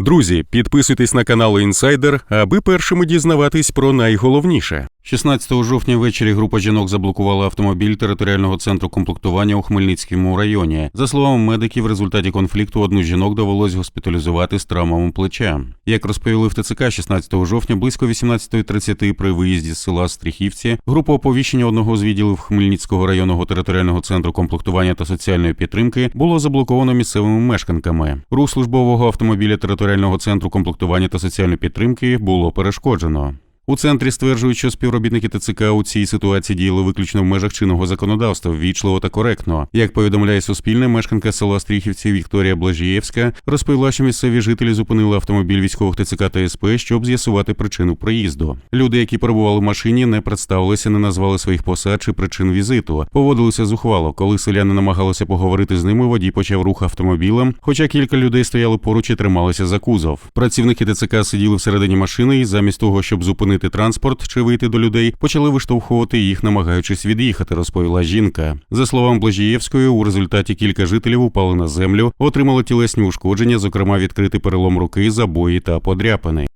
Друзі, підписуйтесь на канал Інсайдер, аби першими дізнаватись про найголовніше. 16 жовтня ввечері група жінок заблокувала автомобіль територіального центру комплектування у Хмельницькому районі. За словами медиків, в результаті конфлікту одну з жінок довелось госпіталізувати з травмами плеча. Як розповіли в ТЦК 16 жовтня, близько 18.30 при виїзді з села Стріхівці, група оповіщення одного з відділів Хмельницького районного територіального центру комплектування та соціальної підтримки було заблоковано місцевими мешканками. Рух службового автомобіля територіального центру комплектування та соціальної підтримки було перешкоджено. У центрі стверджують, що співробітники ТЦК у цій ситуації діяли виключно в межах чинного законодавства, ввічливо та коректно. Як повідомляє Суспільне, мешканка села Стріхівці Вікторія Блажієвська розповіла, що місцеві жителі зупинили автомобіль військових ТЦК та СП, щоб з'ясувати причину приїзду. Люди, які перебували в машині, не представилися, не назвали своїх посад чи причин візиту. Поводилися зухвало. Коли селяни намагалися поговорити з ними, водій почав рух автомобілем. Хоча кілька людей стояли поруч і трималися за кузов. Працівники ТЦК сиділи всередині машини і замість того, щоб зупинити транспорт чи вийти до людей, почали виштовхувати їх, намагаючись від'їхати, розповіла жінка. За словами Блажієвської, у результаті кілька жителів упали на землю, отримали тілесні ушкодження, зокрема відкритий перелом руки, забої та подряпини.